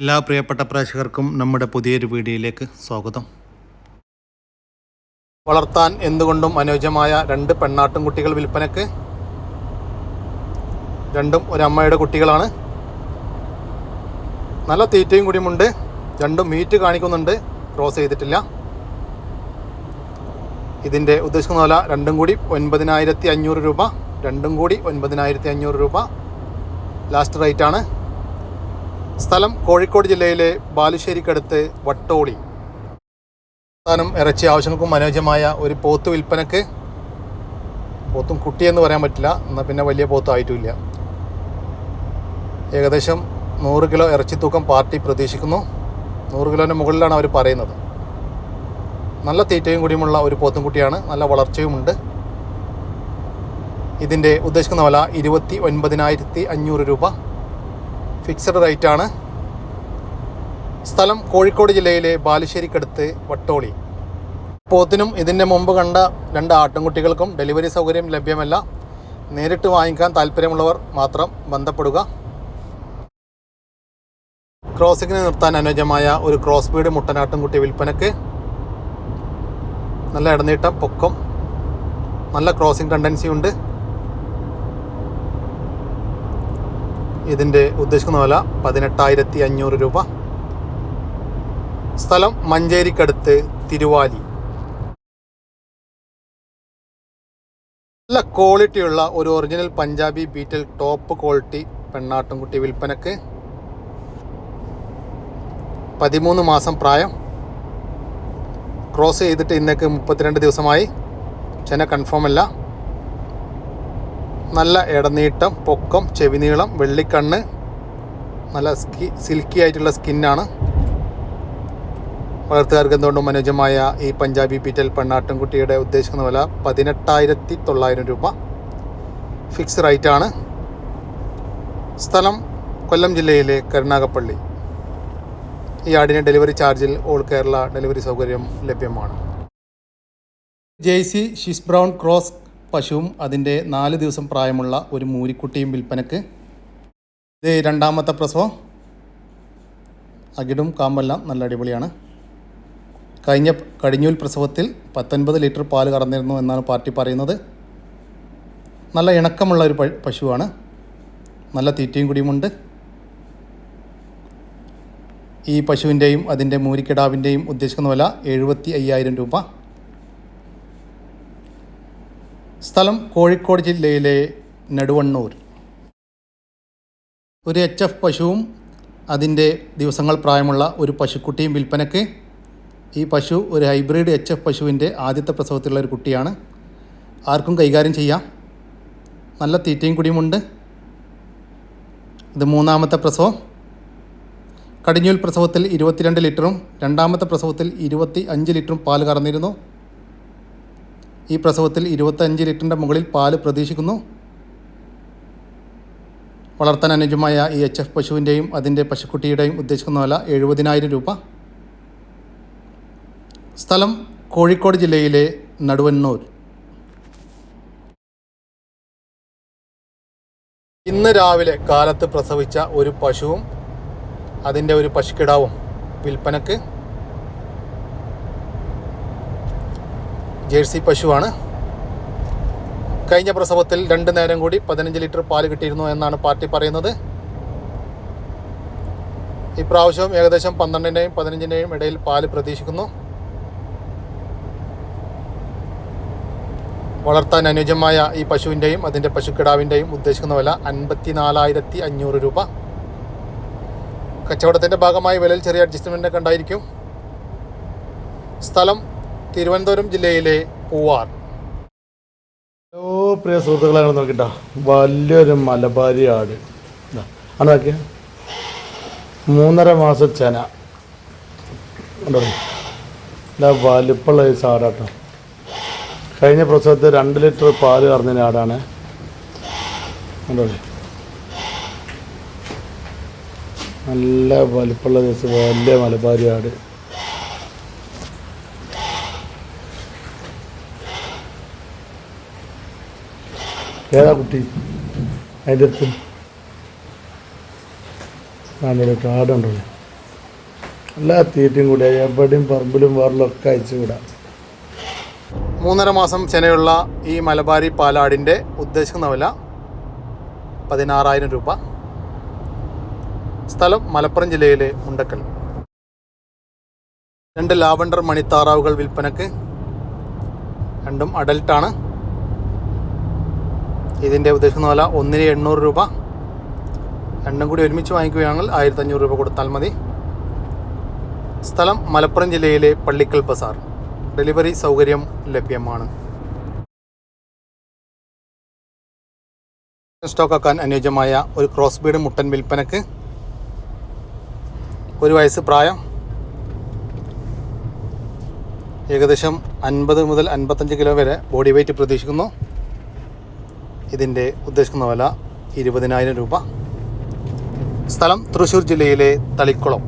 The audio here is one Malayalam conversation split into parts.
എല്ലാ പ്രിയപ്പെട്ട പ്രേക്ഷകർക്കും നമ്മുടെ പുതിയൊരു വീഡിയോയിലേക്ക് സ്വാഗതം. വളർത്താൻ എന്തുകൊണ്ടും അനുയോജ്യമായ രണ്ട് പെണ്ണാട്ടും കുട്ടികൾ വിൽപ്പനക്ക് രണ്ടും ഒരമ്മയുടെ കുട്ടികളാണ്. നല്ല തീറ്റയും കൂടിയുമുണ്ട്. രണ്ടും മീറ്റ് കാണിക്കുന്നുണ്ട്. ക്രോസ് ചെയ്തിട്ടില്ല. ഇതിന്റെ ഉദ്ദേശിക്കുന്ന വില രണ്ടും കൂടി ഒൻപതിനായിരത്തി അഞ്ഞൂറ് രൂപ. രണ്ടും കൂടി ഒൻപതിനായിരത്തി അഞ്ഞൂറ് രൂപ. ലാസ്റ്റ് റേറ്റ് ആണ് സ്ഥലം കോഴിക്കോട് ജില്ലയിലെ ബാലുശ്ശേരിക്കടുത്ത് വട്ടോളി. സ്ഥാനം ഇറച്ചി ആവശ്യങ്ങൾക്കും അനുയോജ്യമായ ഒരു പോത്ത് വിൽപ്പനക്ക് പോത്തും കുട്ടിയെന്ന് പറയാൻ പറ്റില്ല. എന്നാൽ പിന്നെ വലിയ പോത്തായിട്ടുമില്ല ഏകദേശം നൂറ് കിലോ ഇറച്ചി തൂക്കം പാർട്ടി പ്രതീക്ഷിക്കുന്നു. നൂറ് കിലോന്റെ മുകളിലാണ് അവർ പറയുന്നത്. നല്ല തീറ്റയും കൂടിയുമുള്ള ഒരു പോത്തും കുട്ടിയാണ്. നല്ല വളർച്ചയുമുണ്ട് ഇതിന്റെ ഉദ്ദേശിക്കുന്ന വില ഇരുപത്തി ഒൻപതിനായിരത്തി അഞ്ഞൂറ് രൂപ. ഫിക്സഡ് റേറ്റ് ആണ്. സ്ഥലം കോഴിക്കോട് ജില്ലയിലെ ബാലുശ്ശേരിക്കടുത്ത് വട്ടോളി. പോത്തിനും ഇതിന്റെ മുമ്പ് കണ്ട രണ്ട് ആട്ടിൻകുട്ടികൾക്കും ഡെലിവറി സൗകര്യം ലഭ്യമല്ല. നേരിട്ട് വാങ്ങിക്കാൻ താല്പര്യമുള്ളവർ മാത്രം ബന്ധപ്പെടുക. ക്രോസിങ്ങിന് നിർത്താൻ അനുയോജ്യമായ ഒരു ക്രോസ് ബീഡ് മുട്ടനാട്ടിൻകുട്ടി വിൽപ്പനയ്ക്ക് നല്ല ഇടനീട്ടം പൊക്കം നല്ല ക്രോസിംഗ് ടെൻഡൻസി ഉണ്ട്. ഇതിന്റെ ഉദ്ദേശിക്കുന്ന വില പതിനെട്ടായിരത്തി അഞ്ഞൂറ് രൂപ. സ്ഥലം മഞ്ചേരിക്കടുത്ത് തിരുവാലി. നല്ല ക്വാളിറ്റിയുള്ള ഒരു original Punjabi Beetal top quality പെണ്ണാട്ടുംകുട്ടി വിൽപ്പനക്ക്. പതിമൂന്ന് മാസം പ്രായം. ക്രോസ് ചെയ്തിട്ട് ഇന്നേക്ക് മുപ്പത്തിരണ്ട് ദിവസമായി. ചെന കൺഫേം അല്ല. നല്ല ഇടനീട്ടം പൊക്കം ചെവിനീളം വെള്ളിക്കണ്ണ് നല്ല സ്കി സിൽക്കി ആയിട്ടുള്ള സ്കിന്നാണ്. വളർത്തുകാർക്ക് എന്തുകൊണ്ടും മനോജമായ ഈ പഞ്ചാബി പീറ്റൽ പെണ്ണാട്ടിൻകുട്ടിയുടെ ഉദ്ദേശിക്കുന്ന വില പതിനെട്ടായിരത്തി തൊള്ളായിരം രൂപ. ഫിക്സ് റേറ്റ് ആണ് സ്ഥലം കൊല്ലം ജില്ലയിലെ കരുനാഗപ്പള്ളി. ഈ ആടിന് ഡെലിവറി ചാർജിൽ ഓൾ കേരള ഡെലിവറി സൗകര്യം ലഭ്യമാണ്. ജെയ്സി ഷിസ് ബ്രൗൺ ക്രോസ് പശുവും അതിന്റെ നാല് ദിവസം പ്രായമുള്ള ഒരു മൂരിക്കുട്ടിയും വിൽപ്പനക്ക്. ഇത് രണ്ടാമത്തെ പ്രസവം. അകിടും കാമ്പെല്ലാം നല്ല അടിപൊളിയാണ്. കഴിഞ്ഞ കടിഞ്ഞൂൽ പ്രസവത്തിൽ പത്തൊൻപത് ലിറ്റർ പാൽ കറന്നിരുന്നു എന്നാണ് പാർട്ടി പറയുന്നത്. നല്ല ഇണക്കമുള്ള ഒരു പശുവാണ്. നല്ല തീറ്റയും കൂടിയുമുണ്ട്. ഈ പശുവിന്റെയും അതിന്റെ മൂരിക്കിടാവിന്റെയും ഉദ്ദേശിക്കുന്ന വില എഴുപത്തി അയ്യായിരം രൂപ. സ്ഥലം കോഴിക്കോട് ജില്ലയിലെ നെടുവണ്ണൂർ. ഒരു എച്ച് എഫ് പശുവും അതിന്റെ ദിവസങ്ങൾ പ്രായമുള്ള ഒരു പശുക്കുട്ടിയും വിൽപ്പനയ്ക്ക് ഈ പശു ഒരു ഹൈബ്രിഡ് എച്ച് എഫ് പശുവിന്റെ ആദ്യത്തെ പ്രസവത്തിലുള്ള ഒരു കുട്ടിയാണ്. ആർക്കും കൈകാര്യം ചെയ്യാം. നല്ല തീറ്റയും കുടിയുമുണ്ട് ഇത് മൂന്നാമത്തെ പ്രസവം. കടിഞ്ഞൂൽ പ്രസവത്തിൽ ഇരുപത്തിരണ്ട് ലിറ്ററും രണ്ടാമത്തെ പ്രസവത്തിൽ ഇരുപത്തി അഞ്ച് ലിറ്ററും പാൽ കറന്നിരുന്നു. ഈ പ്രസവത്തിൽ ഇരുപത്തഞ്ച് ലിറ്ററിന്റെ മുകളിൽ പാൽ പ്രതീക്ഷിക്കുന്നു. വളർത്താൻ അനുജമായ ഈ എച്ച് എഫ് പശുവിന്റെയും അതിന്റെ പശുക്കുട്ടിയുടെയും ഉദ്ദേശിക്കുന്ന വില എഴുപതിനായിരം രൂപ. സ്ഥലം കോഴിക്കോട് ജില്ലയിലെ നടുവന്നൂർ ഇന്ന് രാവിലെ കാലത്ത് പ്രസവിച്ച ഒരു പശുവും അതിന്റെ ഒരു പശുക്കിടാവും വിൽപ്പനക്ക് ജേഴ്സി പശുവാണ്. കഴിഞ്ഞ പ്രസവത്തിൽ രണ്ട് നേരം കൂടി പതിനഞ്ച് ലിറ്റർ പാൽ കിട്ടിയിരുന്നു എന്നാണ് പാർട്ടി പറയുന്നത്. ഇപ്രാവശ്യവും ഏകദേശം പന്ത്രണ്ടിന്റെയും പതിനഞ്ചിന്റെയും ഇടയിൽ പാൽ പ്രതീക്ഷിക്കുന്നു. വളർത്താൻ അനുയോജ്യമായ ഈ പശുവിന്റെയും അതിന്റെ പശുക്കിടാവിന്റെയും ഉദ്ദേശിക്കുന്ന വില അൻപത്തി നാലായിരത്തി അഞ്ഞൂറ് രൂപ. കച്ചവടത്തിന്റെ ഭാഗമായി വിലയിൽ ചെറിയ അഡ്ജസ്റ്റ്മെന്റ് ഒക്കെ ഉണ്ടായിരിക്കും. സ്ഥലം തിരുവനന്തപുരം ജില്ലയിലെ പൂവാർ. ഹലോ പ്രിയ സുഹൃത്തുക്കളെ നോക്കിട്ടോ. വലിയൊരു മലബാരി ആട്. നോക്കിയ? മൂന്നര മാസം ചെന. കണ്ടോ? ഇതാ വലിപ്പമുള്ള ഈ സാടാട്ടോ കഴിഞ്ഞ പ്രസവത്തിൽ രണ്ട് ലിറ്റർ പാൽ കറഞ്ഞ ആടാണ്. കണ്ടോ? നല്ല വലുപ്പുള്ള ദിവസം വലിയ മലബാരി ആട്. ഏതാ കുട്ടി? അതിന്റെ അടുത്ത്. ആണ്ടോ കാടുണ്ടോ എല്ലാ തീറ്റയും കൂടി എവിടെയും പറമ്പിലും വേറിലൊക്കെ അയച്ചു വിടാം. മൂന്നര മാസം ചെനയുള്ള ഈ മലബാരി പാലാടിന്റെ ഉദ്ദേശിക്കുന്ന വില പതിനാറായിരം രൂപ. സ്ഥലം മലപ്പുറം ജില്ലയിലെ മുണ്ടക്കൽ. രണ്ട് ലാവണ്ടർ മണിത്താറാവുകൾ വിൽപ്പനക്ക്. രണ്ടും അഡൽട്ടാണ്. ഇതിന്റെ ഉദ്ദേശിക്കുന്ന വില ഒന്നിന് എണ്ണൂറ് രൂപ. രണ്ടും കൂടി ഒരുമിച്ച് വാങ്ങിക്കുകയാണെങ്കിൽ ആയിരത്തഞ്ഞൂറ് രൂപ കൊടുത്താൽ മതി. സ്ഥലം മലപ്പുറം ജില്ലയിലെ പള്ളിക്കൽ ബസാർ. ഡെലിവറി സൗകര്യം ലഭ്യമാണ്. സ്റ്റോക്ക് ആക്കാൻ അനുയോജ്യമായ ഒരു ക്രോസ് ബീഡ് മുട്ടൻ വിൽപ്പനക്ക് ഒരു വയസ്സ് പ്രായം. ഏകദേശം അൻപത് മുതൽ അൻപത്തഞ്ച് കിലോ വരെ ബോഡി വെയ്റ്റ് പ്രതീക്ഷിക്കുന്നു. ഇതിന്റെ ഉദ്ദേശിക്കുന്ന വില ഇരുപതിനായിരം രൂപ. സ്ഥലം തൃശ്ശൂർ ജില്ലയിലെ തളിക്കുളം.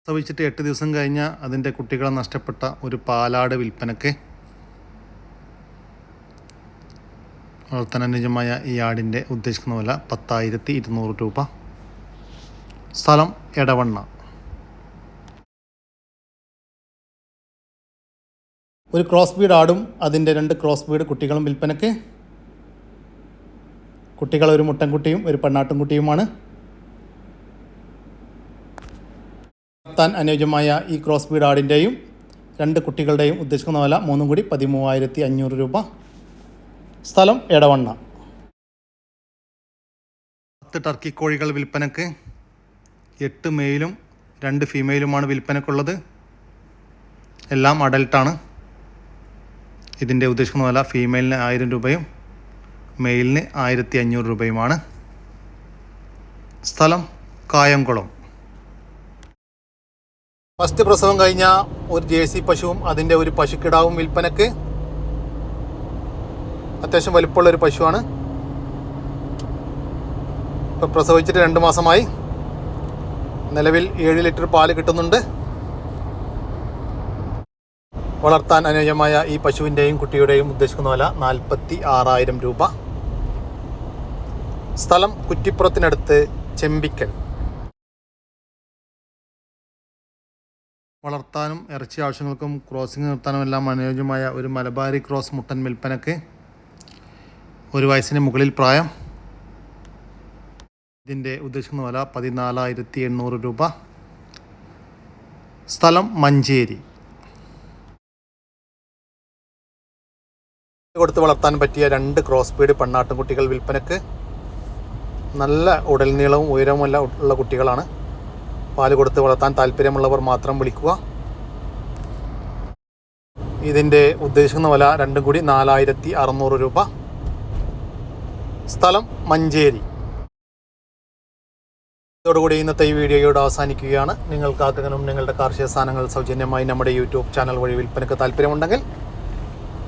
പ്രസവിച്ചിട്ട് എട്ട് ദിവസം കഴിഞ്ഞ അതിന്റെ കുട്ടികളെ നഷ്ടപ്പെട്ട ഒരു പാലാട് വിൽപ്പനക്ക് വളർത്തനുജമായ ഈ ആടിന്റെ ഉദ്ദേശിക്കുന്ന വില പത്തായിരത്തി ഇരുന്നൂറ് രൂപ. സ്ഥലം എടവണ്ണ. ഒരു ക്രോസ് ബീഡ് ആടും അതിന്റെ രണ്ട് ക്രോസ് ബീഡ് കുട്ടികളും വിൽപ്പനയ്ക്ക്. കുട്ടികൾ ഒരു മുട്ടൻകുട്ടിയും ഒരു പെണ്ണാട്ടും കുട്ടിയുമാണ് വളർത്താൻ അനുയോജ്യമായ ഈ ക്രോസ് ബീഡ് ആടിന്റെയും രണ്ട് കുട്ടികളുടെയും ഉദ്ദേശിക്കുന്ന വില മൂന്നും കൂടി പതിമൂവായിരത്തി അഞ്ഞൂറ് രൂപ. സ്ഥലം എടവണ്ണ. പത്ത് ടർക്കി കോഴികൾ വിൽപ്പനക്ക് എട്ട് മെയിലും രണ്ട് ഫീമെയിലുമാണ് വിൽപ്പനക്കുള്ളത് എല്ലാം അഡൽട്ടാണ് ഇതിന്റെ ഉദ്ദേശിക്കുന്ന വില ഫീമെയിലിന് ആയിരം രൂപയും മെയിലിന് ആയിരത്തി അഞ്ഞൂറ് രൂപയുമാണ്. സ്ഥലം കായംകുളം. ഫസ്റ്റ് പ്രസവം കഴിഞ്ഞ ഒരു ജേഴ്സി പശുവും അതിന്റെ ഒരു പശുക്കിടാവും വിൽപ്പനക്ക്. അത്യാവശ്യം വലിപ്പമുള്ള ഒരു പശുവാണ്. ഇപ്പം പ്രസവിച്ചിട്ട് രണ്ട് മാസമായി. നിലവിൽ ഏഴ് ലിറ്റർ പാൽ കിട്ടുന്നുണ്ട്. വളർത്താൻ അനുയോജ്യമായ ഈ പശുവിന്റെയും കുട്ടിയുടെയും ഉദ്ദേശിക്കുന്ന വില നാൽപ്പത്തി ആറായിരം രൂപ. സ്ഥലം കുറ്റിപ്പുറത്തിനടുത്ത് ചെമ്പിക്കൽ. വളർത്താനും ഇറച്ചി ആവശ്യങ്ങൾക്കും ക്രോസിംഗ് നിർത്താനും എല്ലാം അനുയോജ്യമായ ഒരു മലബാരി ക്രോസ് മുട്ടൻ വിൽപ്പനക്ക് ഒരു വയസ്സിന് മുകളിൽ പ്രായം. ഇതിന്റെ ഉദ്ദേശിക്കുന്ന വില പതിനാലായിരത്തി എണ്ണൂറ് രൂപ. സ്ഥലം മഞ്ചേരി. കൊടുത്ത് വളർത്താൻ പറ്റിയ രണ്ട് ക്രോസ് ബീഡ് പെണ്ണാട്ടും കുട്ടികൾ വിൽപ്പനക്ക്. നല്ല ഉടൽ നീളവും ഉയരവുമെല്ലാം ഉള്ള കുട്ടികളാണ്. പാൽ കൊടുത്ത് വളർത്താൻ താല്പര്യമുള്ളവർ മാത്രം വിളിക്കുക. ഇതിന്റെ ഉദ്ദേശിക്കുന്ന വില രണ്ടും കൂടി നാലായിരത്തി അറുന്നൂറ് രൂപ. സ്ഥലം മഞ്ചേരി. ഇതോടുകൂടി ഇന്നത്തെ ഈ വീഡിയോയോട് അവസാനിക്കുകയാണ്. നിങ്ങൾക്ക് ആർക്കെങ്കിലും നിങ്ങളുടെ കാർഷിക സാധനങ്ങൾ സൗജന്യമായി നമ്മുടെ യൂട്യൂബ് ചാനൽ വഴി വിൽപ്പനക്ക് താല്പര്യമുണ്ടെങ്കിൽ